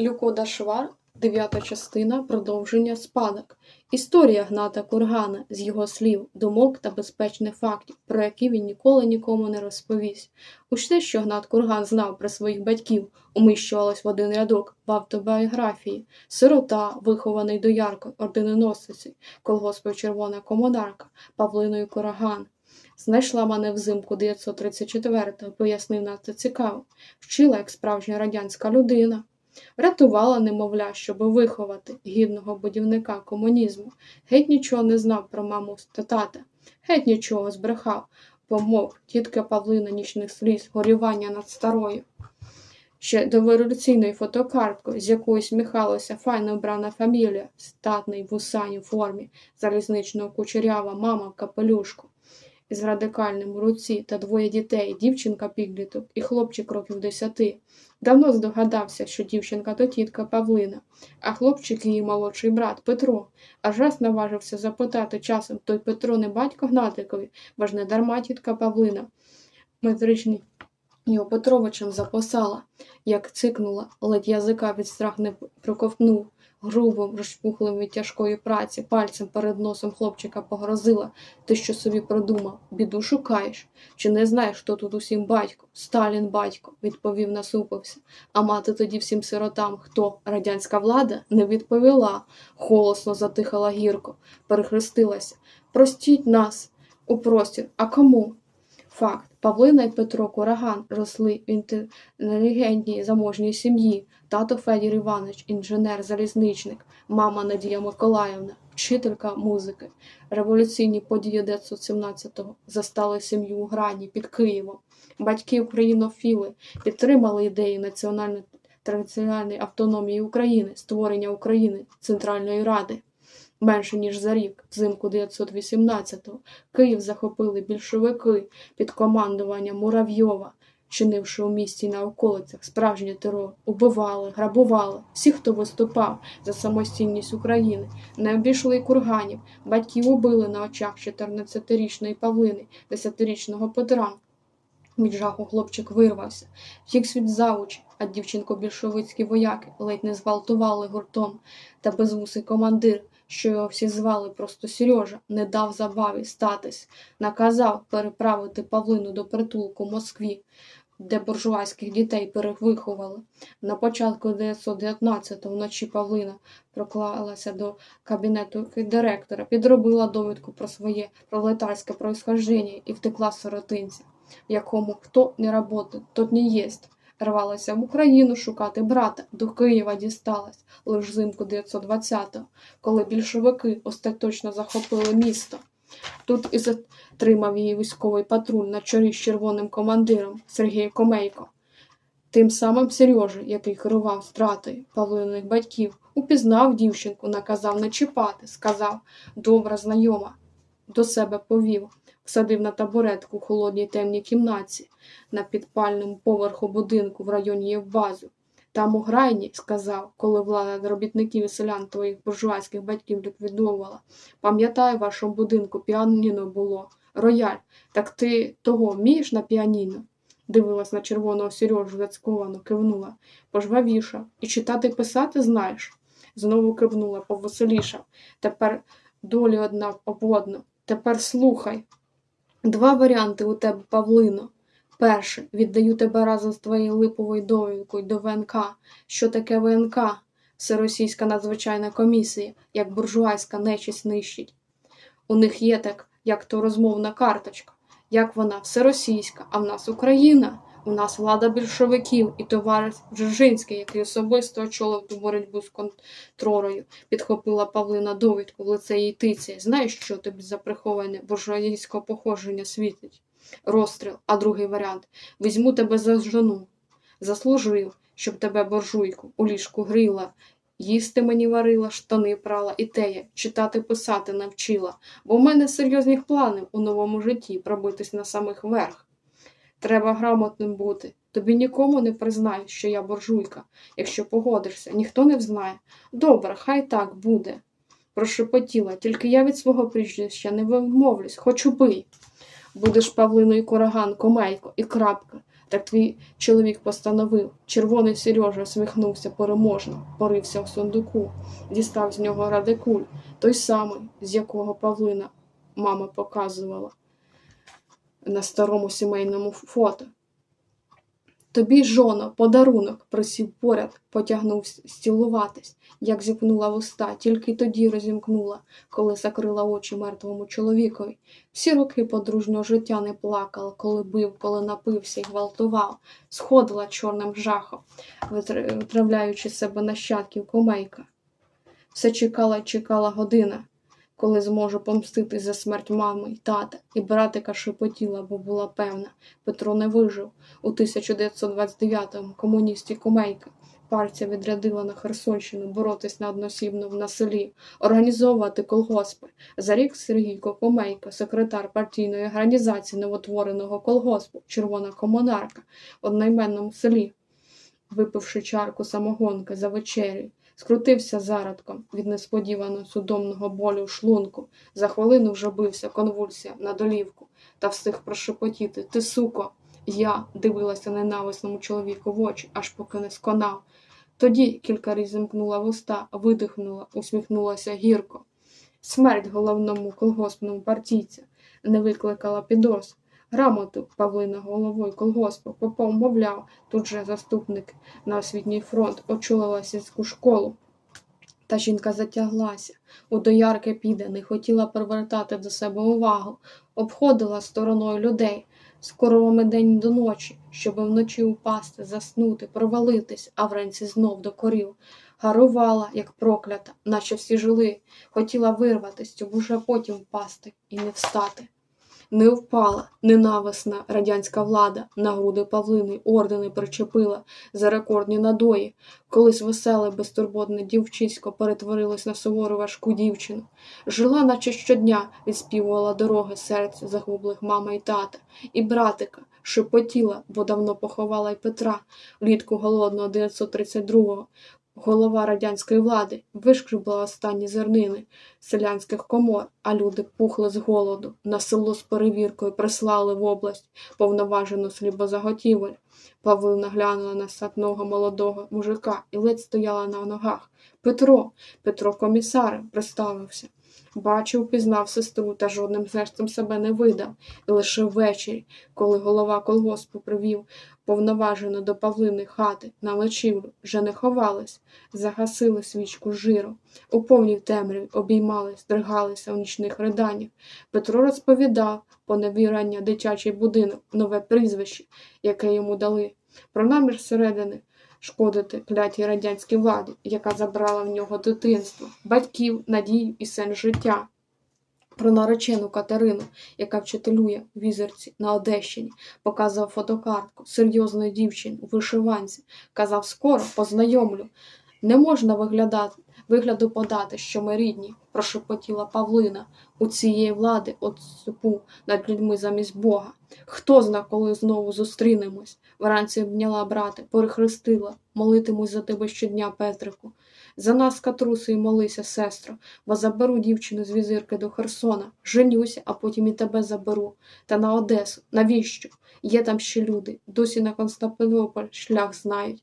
Люкода Швар, дев'ята частина, продовження спадок. Історія Гната Кургана з його слів, думок та безпечних фактів, про які він ніколи нікому не розповість. Усе, що Гнат Курган знав про своїх батьків, уміщувалось в один рядок в автобіографії. Сирота, вихований до ярко, орденоносиці, колгоспів червона комодарка, Павлиною Кураган. Знайшла мене взимку 934-го, пояснив це цікаво. Вчила, як справжня радянська людина. Врятувала немовля, щоби виховати гідного будівника комунізму. Геть нічого не знав про маму та тата. Геть нічого збрехав, помов тітка Павлина нічних сліз, горювання над старою. Ще до революційної фотокартки, з якої сміхалася файно вбрана фамілія, статний в усані формі, залізничного кучерява мама в капелюшку із радикальним у руці та двоє дітей, дівчинка підліток і хлопчик років десяти. Давно здогадався, що дівчинка то тітка Павлина, а хлопчик її молодший брат Петро. Аж раз наважився запитати часом той Петро не батько Гнатикові, бо ж не дарма тітка Павлина. Метричний його Петровичем записала, як цикнула, ледь язика від страх не проковтнув. Грубим, розпухлим від тяжкої праці, пальцем перед носом хлопчика погрозила. Ти що собі продумав? Біду шукаєш? Чи не знаєш, хто тут усім батько? Сталін батько, відповів, насупився. А мати тоді всім сиротам хто? Радянська влада? Не відповіла. Голосно затихала гірко, перехрестилася. Простіть нас у простір. А кому? Факт. Павлина і Петро Кураган росли в інтелігентній заможній сім'ї. Тато Федір Іванович, інженер-залізничник, мама Надія Миколаївна, вчителька музики. Революційні події 917-го застали сім'ю у Грані під Києвом. Батьки українофіли підтримали ідеї національної територіальної автономії України, створення України Центральної Ради. Менше ніж за рік, взимку 918-го, Київ захопили більшовики під командуванням Муравйова, чинивши у місті на околицях справжній терор, убивали, грабували. Всіх, хто виступав за самостійність України, не обійшли курганів, батьків убили на очах 14-річної Павлини, 10-річного Петра. Від жаху хлопчик вирвався, втік світ завуч, а дівчинко більшовицькі вояки ледь не зґвалтували гуртом, та безвусий командир, що його всі звали просто Сережа, не дав забаві статись, наказав переправити Павлину до притулку Москві, де буржуазьких дітей перевиховали. На початку 919-го вночі Павлина проклалася до кабінету директора, підробила довідку про своє пролетарське происхождення і втекла з сиротинця, якому хто не работает, тот не єсть. Рвалася в Україну шукати брата, до Києва дісталась лише взимку 920-го, коли більшовики остаточно захопили місто. Тут і затримав її військовий патруль на чолі з червоним командиром Сергій Комейко. Тим самим Сережа, який керував стратою Павлиних батьків, упізнав дівчинку, наказав не чіпати, сказав добра знайома, до себе повів, садив на табуретку у холодній темній кімнаті на підпальному поверху будинку в районі Євбазу. Там у грайні, сказав, коли влада робітників і селян твоїх буржуазьких батьків ліквідовувала. Пам'ятаю, в вашому будинку піаніно було, рояль. Так ти того вмієш на піаніно? Дивилась на червоного Сережу зацьковано, кивнула, пожвавішав. І читати писати знаєш? Знову кивнула, повеселішав. Тепер долі одна обводно. Тепер слухай. Два варіанти у тебе, Павлино. Перше, віддаю тебе разом з твоєю липовою довідкою до ВНК. Що таке ВНК? Всеросійська надзвичайна комісія, як буржуайська нечість нищить. У них є так, як то розмовна карточка. Як вона всеросійська, а в нас Україна. У нас влада більшовиків і товариш Джержинський, який особисто очолив ту боротьбу з контролою, підхопила Павлина довідку в лице їй тиці. Знаєш, що тобі за приховане буржуазійського походження світить? Розстріл, а другий варіант візьму тебе за жону. Заслужив, щоб тебе боржуйку у ліжку гріла, їсти мені варила, штани прала і теє, читати писати навчила, бо в мене серйозних планів у новому житті пробитись на самих верх. Треба грамотним бути. Тобі нікому не признаю, що я боржуйка. Якщо погодишся, ніхто не взнає. Добре, хай так буде. Прошепотіла, тільки я від свого прізвища не вимовлюсь, хоч убий. Будеш Павлиною Кураган, Комейко і крапка. Так твій чоловік постановив. Червоний Сережа всміхнувся переможно, порився в сундуку, дістав з нього радикуль, той самий, з якого Павлина мама показувала на старому сімейному фото. Тобі, жоно, подарунок, присів поряд, потягнув стілуватись, як зіпнула вуста, тільки тоді розімкнула, коли закрила очі мертвому чоловікові. Всі роки подружнього життя не плакала, коли бив, коли напився і гвалтував, сходила чорним жахом, витравляючи себе нащадків комейка. Все чекала чекала година, коли зможу помститись за смерть мами й тата, і братика шепотіла, бо була певна. Петро не вижив. У 1929-му комуністі Комейка партія відрядила на Херсонщину боротись на односібно на селі, організовувати колгоспи. За рік Сергійко Комейка, секретар партійної організації новотвореного колгоспу, червона комунарка в одноіменному селі, випивши чарку самогонки за вечерю, скрутився зародком від несподіваного судомного болю шлунку. За хвилину вже бився конвульсія на долівку та встиг прошепотіти Ти, суко, я дивилася ненависному чоловіку в очі, аж поки не сконав. Тоді кілька разів зімкнула вуста, видихнула, усміхнулася гірко. Смерть головному колгоспному партійця не викликала підоз. Грамоту Павлина головою колгоспу Попов мовляв, тут же заступник на освітній фронт очолила сільську школу. Та жінка затяглася, у доярки піде, не хотіла привертати до себе увагу, обходила стороною людей, з коровами день до ночі, щоби вночі упасти, заснути, провалитись, а вранці знов до корів. Гарувала, як проклята, наче всі жили, хотіла вирватись, щоб уже потім впасти і не встати. Не впала ненависна радянська влада, на груди Павлини ордени причепила за рекордні надої. Колись веселе, безтурботне дівчисько перетворилось на сувору важку дівчину. Жила, наче щодня, відспівувала дороги серця загублих мама й тата, і братика шепотіла, бо давно поховала й Петра влітку голодного 932-го. Голова радянської влади вишкрібла останні зернини селянських комор, а люди пухли з голоду. На село з перевіркою прислали в область повноважену слібозаготівель. Павлина глянула на сатного молодого мужика і ледь стояла на ногах. Петро, Петро комісарем, представився. Бачив, пізнав сестру та жодним жестом себе не видав. І лише ввечері, коли голова колгоспу привів повноважено до Павлини хати на ночівлю, вже не ховались, загасили свічку жиру. У повній темряві обіймались, здригалися в нічних риданнях. Петро розповідав поневірання дитячий будинок, нове прізвище, яке йому дали, про намір середини шкодити клятій радянській владі, яка забрала в нього дитинство, батьків, надію і сенс життя. Про наречену Катерину, яка вчителює в візерці на Одещині, показував фотокартку серйозної дівчини у вишиванці, казав скоро познайомлю. Не можна виглядати, вигляду подати, що ми рідні, прошепотіла Павлина. У цієї влади отступу над людьми замість Бога. Хто зна, коли знову зустрінемось? Вранці обняла брата, перехрестила, молитимусь за тебе щодня, Петрику. За нас, катруси, молися, сестро, бо заберу дівчину з візирки до Херсона, женюся, а потім і тебе заберу. Та на Одесу. Навіщо? Є там ще люди, досі на Константинополь шлях знають.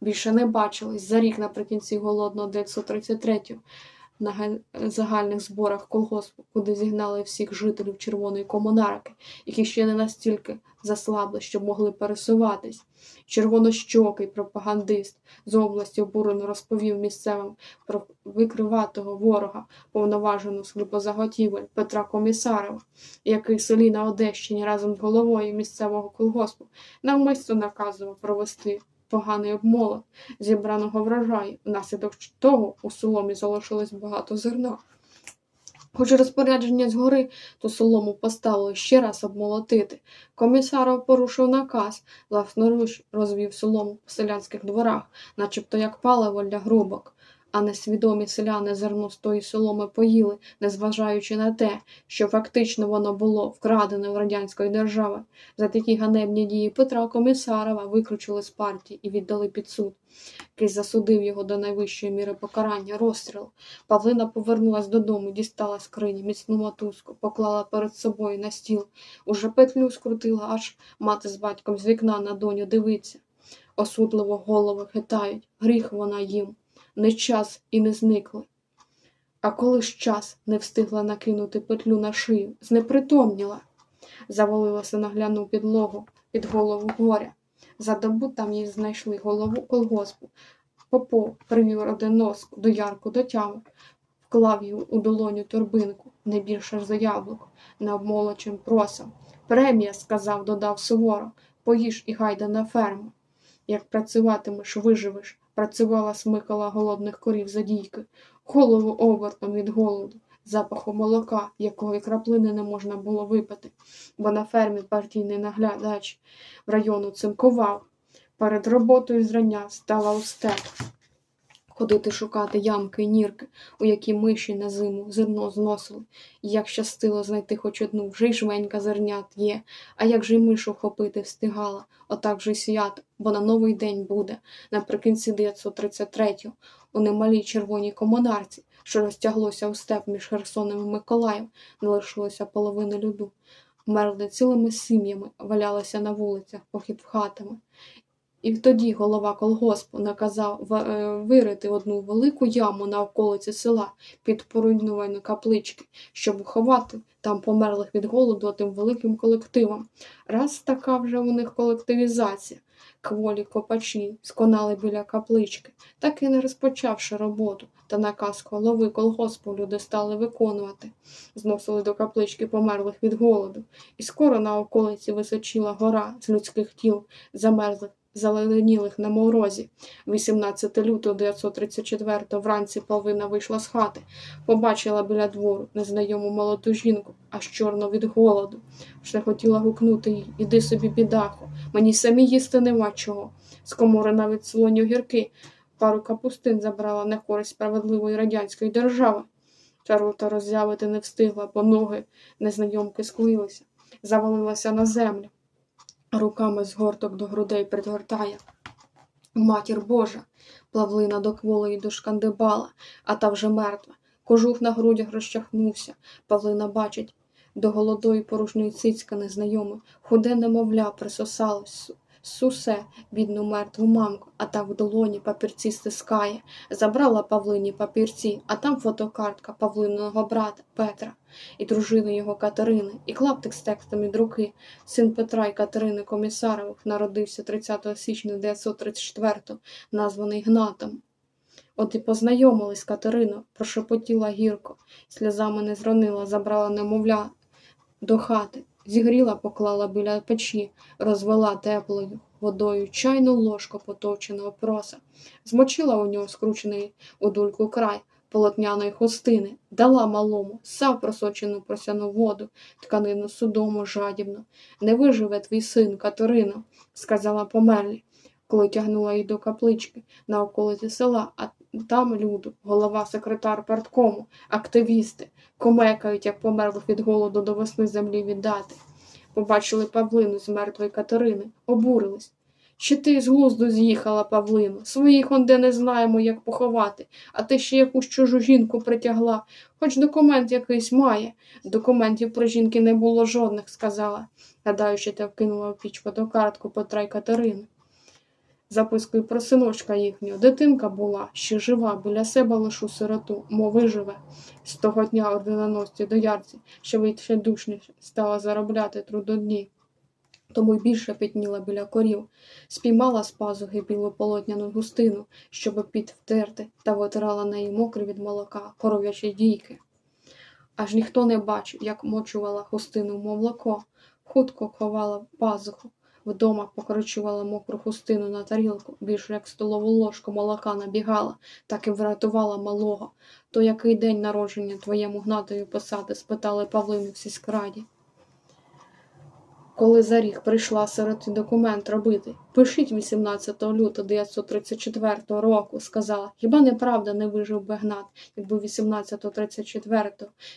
Більше не бачились за рік наприкінці голодного 933-го на загальних зборах колгоспу, куди зігнали всіх жителів червоної комунарки, які ще не настільки заслабли, щоб могли пересуватись. Червонощокий пропагандист з області обурено розповів місцевим про викриватого ворога, повноважену сліпозаготівель Петра Комісарова, який в селі на Одещині разом з головою місцевого колгоспу навмисно наказував провести поганий обмолот зібраного врожаю, внаслідок того у соломі залишилось багато зерна. Хоч розпорядження згори, то солому поставили ще раз обмолотити. Комісаров порушив наказ, власноруч розвів солому по селянських дворах, начебто як паливо для грубок. А несвідомі селяни зерно з тої соломи поїли, незважаючи на те, що фактично воно було вкрадене в радянської держави. За такі ганебні дії Петра Комісарова виключили з партії і віддали під суд, який засудив його до найвищої міри покарання розстрілу. Павлина повернулась додому, дістала з крині міцну мотузку, поклала перед собою на стіл. Уже петлю скрутила, аж мати з батьком з вікна на доню дивиться. Осудливо голови хитають, гріх вона їм, не час і не зникли. А коли ж час не встигла накинути петлю на шию, знепритомніла, завалилася на гляну підлогу під голову горя. За добу там їй знайшли голову колгоспу. Попов привів родиноску до ярку до тями, вклав її у долоню торбинку, не більше за яблуко, не обмолочим просом. Премія, сказав, додав суворо, поїж і гайда на ферму. Як працюватимеш, виживеш, працювала смикала голодних корів за дійки, голову обертом від голоду, запаху молока, якого й краплини не можна було випити, бо на фермі партійний наглядач в району цинкував. Перед роботою зрання стала у степ. Ходити шукати ямки й нірки, у які миші на зиму зерно зносили. І як щастило знайти хоч одну, вже й жменька зернят є, а як же й мишу вхопити встигала, отак же й свято, бо на новий день буде, наприкінці 933-го, у немалій червоній комунарці, що розтяглося у степ між Херсоном і Миколаєм, не лишилося половини люду. Мерли цілими сім'ями, валялися на вулицях, похід хатами. І тоді голова колгоспу наказав е, вирити одну велику яму на околиці села під поруйновані каплички, щоб ховати там померлих від голоду тим великим колективом. Раз така вже у них колективізація. Кволі копачі сконали біля каплички, так і не розпочавши роботу, та наказ голови колгоспу люди стали виконувати. Зносили до каплички померлих від голоду, і скоро на околиці височила гора з людських тіл, замерзлих заленілих на морозі. 18 лютого 934 вранці Павлина вийшла з хати, побачила біля двору незнайому молоду жінку, аж чорно від голоду. Ще хотіла гукнути їй Іди собі, бідаху, мені самі їсти нема чого. З комори навіть солоні огірки, пару капустин забрала на користь справедливої радянської держави. Та рота роззявити не встигла, бо ноги незнайомки склилися, завалилася на землю руками з горток до грудей пригортає. Матір Божа, плавлина до кволої до шкандибала, а та вже мертва. Кожух на грудях розчахнувся. Павлина бачить, до голодої порожньої цицька незнайоме, худе немовля присосалось, сусе бідну мертву мамку, а та в долоні папірці стискає. Забрала Павлині папірці, а там фотокартка Павлиного брата Петра і дружини його Катерини, і клаптик з текстом від руки. Син Петра і Катерини Комісарових народився 30 січня 934 названий Гнатом. От і познайомились Катерина, прошепотіла гірко, сльозами не зронила, забрала немовля до хати, зігріла, поклала біля печі, розвела теплою водою чайну ложку потовченого проса, змочила у нього скручений у дульку край полотняної хустини, дала малому, сав просочену просяну воду, тканину судому жадібно. Не виживе твій син, Катерино, сказала померлі, коли тягнула її до каплички на околиці села, а там люду, голова секретар парткому, активісти, комекають, як померлих від голоду до весни землі віддати. Побачили Павлину з мертвої Катерини, обурились. Чи ти з глузду з'їхала, Павлину? Своїх онде не знаємо, як поховати, а ти ще якусь чужу жінку притягла. Хоч документ якийсь має. Документів про жінки не було жодних, сказала, гадаючи, та вкинула в піч фотокартку Петра й Катерини. Запискою про синочка їхнього. Дитинка була, ще жива, біля себе лишу сироту, мов виживе. З того дня орденоносці до ярці, що вийшли душніше, стала заробляти трудодні. Тому й більше пітніла біля корів, спіймала з пазухи білу полотняну густину, щоб під втерти, та витирала неї мокрі від молока, коров'ячі дійки. Аж ніхто не бачив, як мочувала хустину в молоко, хутко ховала пазуху, вдома покручувала мокру хустину на тарілку, більше як столову ложку молока набігала, так і врятувала малого. То який день народження твоєму гнатою посади? спитали Павлину в сільськраді. коли за рік прийшла сироти документ робити. Пишіть 18 лютого 934 року, сказала. Хіба неправда не вижив би Гнат, якби 1834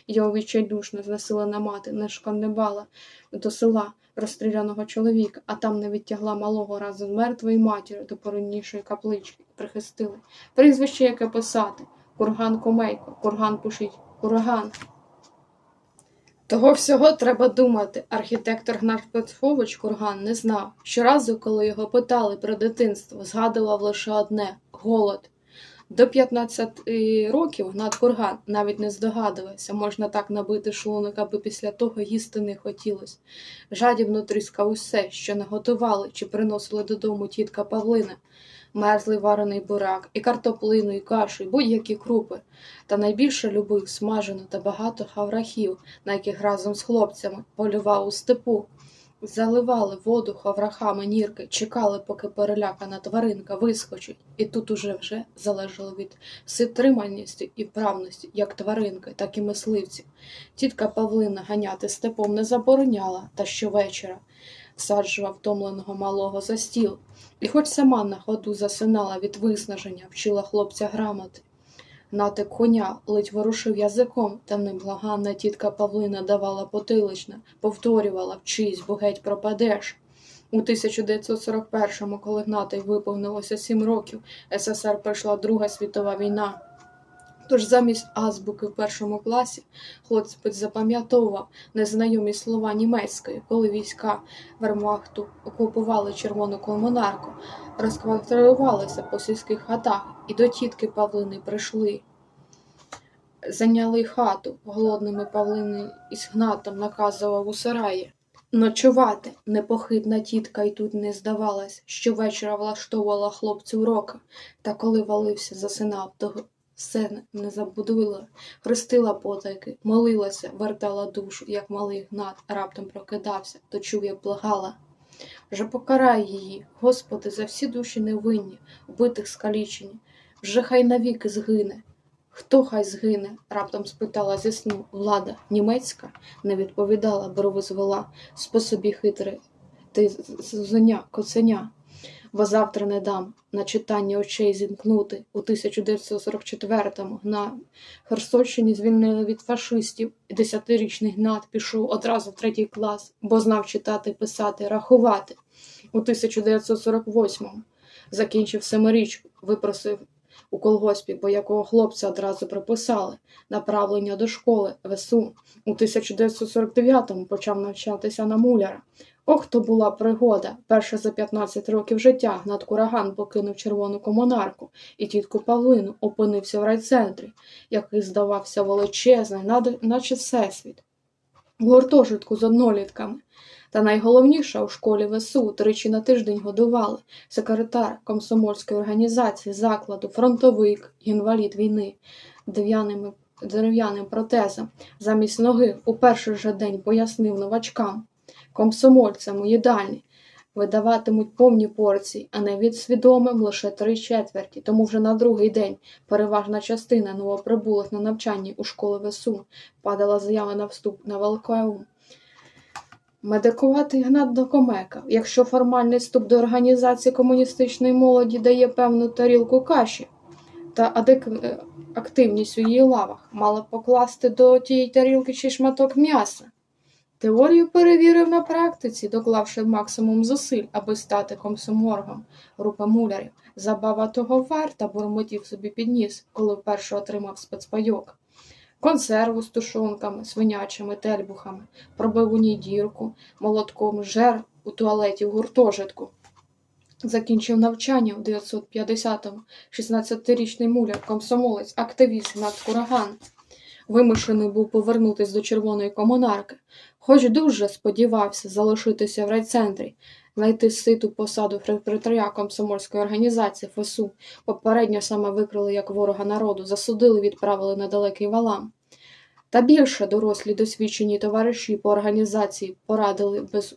його відчайдушно знесилена мати не шкандибала до села розстріляного чоловіка, а там не відтягла малого разом з мертвою матір'ю до породнішої каплички прихистили. Прізвище яке писати. Курган Комейко, курган пишіть, курган. Того всього треба думати. Архітектор Гнат Петрович Курган не знав. Щоразу, коли його питали про дитинство, згадував лише одне голод. До 15 років Гнат Курган навіть не здогадувався, можна так набити шлунок, аби після того їсти не хотілося. Жадібно тріскав усе, що не готували чи приносили додому тітка Павлина, мерзлий варений бурак, і картоплину, і кашу, і будь-які крупи. Та найбільше любив смажену та багато хаврахів, на яких разом з хлопцями полював у степу. Заливали воду хаврахами нірки, чекали, поки перелякана тваринка вискочить, і тут уже вже залежало від ситриманості і вправності, як тваринки, так і мисливців. Тітка Павлина ганяти степом не забороняла, та щовечора всаджував втомленого малого за стіл, і хоч сама на ходу засинала від виснаження, вчила хлопця грамоти. Натик коня ледь ворушив язиком, та неблаганна тітка Павлина давала потиличне, повторювала вчись, бо геть пропадеш. У 1941-му, коли Гнатай виповнилося сім років, СССР пройшла Друга світова війна. Тож замість азбуки в першому класі хлопець запам'ятовував незнайомі слова німецької, коли війська Вермахту окупували червону комунарку, розквартирувалися по сільських хатах, і до тітки Павлини прийшли. Зайняли хату, голодними Павлини із Гнатом наказував у сараї. Ночувати непохитна тітка й тут не здавалась, щовечора влаштовувала хлопцю уроки, та коли валився, засинав, то все не забудувала, хрестила потайки, молилася, вертала душу, як малий гнат раптом прокидався, то чув, як благала. Вже покарай її, Господи, за всі душі невинні, вбитих скалічені, вже хай навіки згине. Хто хай згине? раптом спитала зі сну влада німецька, не відповідала, брови звела, способі хитрий, ти зоня, коценя. Бо завтра не дам на читання очей зімкнути. У 1944-му на Херсонщині звільнили від фашистів, і десятирічний Гнат пішов одразу в третій клас, бо знав читати, писати, рахувати. У 1948-му закінчив семирічку, випросив у колгоспі, бо якого хлопця одразу приписали направлення до школи ВСУ. У 1949-му почав навчатися на муляра. Ох, то була пригода. Перша за 15 років життя Гнат Кураган покинув червону комунарку і тітку Павлину опинився в райцентрі, який здавався величезним, наче всесвіт. В гуртожитку з однолітками. Та найголовніше у школі ВСУ тричі на тиждень годували секретар комсомольської організації закладу, фронтовик, інвалід війни, дерев'яним протезом замість ноги у перший же день пояснив новачкам, комсомольцям у їдальні видаватимуть повні порції, а не відсвідомим лише три четверті. Тому вже на другий день переважна частина новоприбулих на навчанні у школи ВСУ падала заява на вступ на ВЛКУ. Медикувати Гнат докомекав. Якщо формальний вступ до організації комуністичної молоді дає певну тарілку каші та адек... активність у її лавах, мала покласти до тієї тарілки чи шматок м'яса. Теорію перевірив на практиці, доклавши максимум зусиль, аби стати комсоморгом групи мулярів. Забава того варта бурмотів собі підніс, коли вперше отримав спецпайок. Консерву з тушонками, свинячими тельбухами, пробив у ній дірку, молотком жер у туалеті в гуртожитку. Закінчив навчання у 950-му, 16-річний муляр, комсомолець, активіст над Кураган. Вимушений був повернутися до червоної комунарки, хоч дуже сподівався залишитися в райцентрі, знайти ситу посаду секретаря комсомольської організації ФСУ. Попередньо саме викрили як ворога народу, засудили, відправили на далекий валам. Та більше дорослі досвідчені товариші по організації порадили без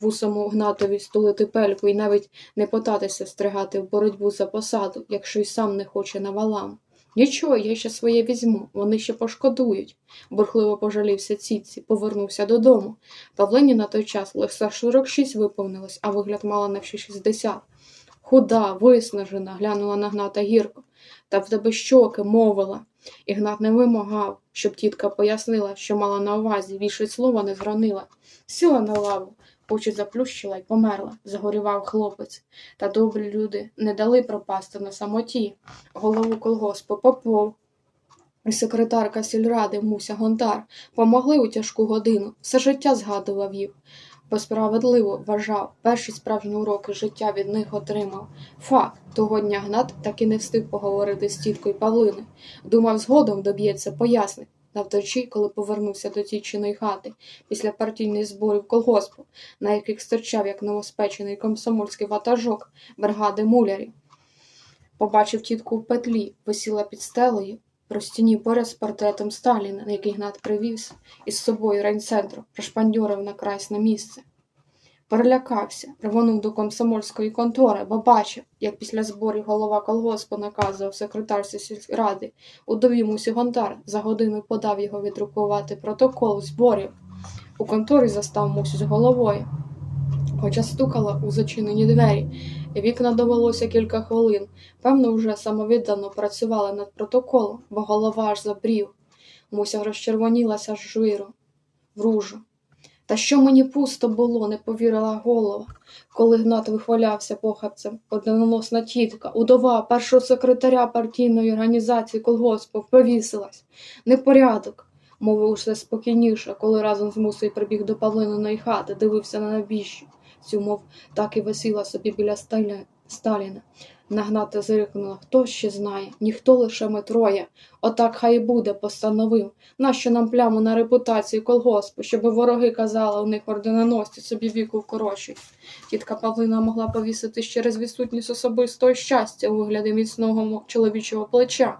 вусому гнатові стулити пельку і навіть не потатися стригати в боротьбу за посаду, якщо й сам не хоче на валам. Нічого, я ще своє візьму, вони ще пошкодують. Бурхливо пожалівся Ціці, повернувся додому. Павлині на той час лише 46 виповнилось, а вигляд мала на всі 60. Худа, виснажена, глянула на Гната гірко. Та в тебе щоки, мовила. Ігнат не вимагав, щоб тітка пояснила, що мала на увазі, більше слова не зронила. Сіла на лаву, очі заплющила й померла, загорівав хлопець. Та добрі люди не дали пропасти на самоті. Голову колгоспу Попов секретарка сільради Муся Гонтар помогли у тяжку годину, все життя згадував їх. Бо справедливо вважав, перші справжні уроки життя від них отримав. Факт, того дня Гнат так і не встиг поговорити з тіткою Павлини. Думав, згодом доб'ється пояснень. Навточі, коли повернувся до тічиної хати після партійних зборів колгоспу, на яких стирчав як новоспечений комсомольський ватажок бригади мулярів. Побачив тітку в петлі, висіла під стелею, про стіні поряд з портретом Сталіна, на який Гнат привіз із собою райцентру, прошпандьорив на крайсне місце. Перелякався, рвонув до комсомольської контори, бо бачив, як після зборів голова колгоспу наказував секретарці сільради удові Мусі Гонтар за годину подав його відрукувати протокол зборів. У конторі застав Мусю з головою. Хоча стукала у зачинені двері, вікна довелося кілька хвилин. Певно, вже самовіддано працювала над протоколом, бо голова аж забрів. Муся розчервонілася з жиру, в ружу. Та що мені пусто було, не повірила голова, коли Гнат вихвалявся похабцем. Одноносна тітка, удова першого секретаря партійної організації колгоспу, повісилась. Непорядок, мовив усе спокійніше, коли разом з мусою прибіг до Павлининої хати, дивився на набіжчу. Цю мов так і висіла собі біля Сталі- Сталіна. Нагната зирикнула, хто ще знає, ніхто лише ми троє. Отак хай буде, постановив. Нащо нам пляму на репутацію колгоспу, щоби вороги казали, у них орденоносці собі віку вкорочують. Тітка Павлина могла повіситись через відсутність особистого щастя у вигляді міцного чоловічого плеча.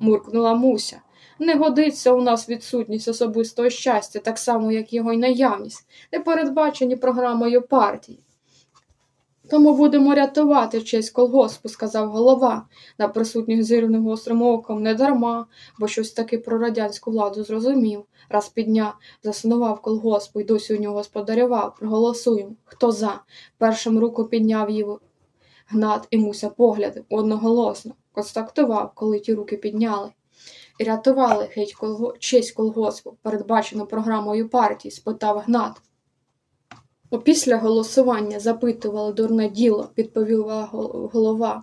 Муркнула Муся. Не годиться у нас відсутність особистого щастя, так само, як його й наявність, не передбачені програмою партії. Тому будемо рятувати честь колгоспу, сказав голова, на присутніх зирним гострим оком, не дарма, бо щось таки про радянську владу зрозумів. Раз підня заснував колгоспу і досі у нього господарював. Проголосуємо. Хто за? Першим руку підняв її Гнат і Муся погляди одноголосно. Констактував, коли ті руки підняли. Рятували геть колго... честь колгоспу, передбачену програмою партії, спитав Гнат. Опісля голосування запитували дурне діло, відповіла голова.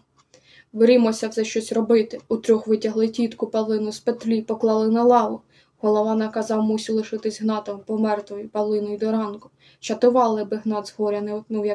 Берімося все щось робити. Утрьох витягли тітку Павлину з петлі, поклали на лаву. Голова наказав Мусю лишитись гнатом помертвою Павлиною до ранку. Чатували би гнат з горя не утнув, як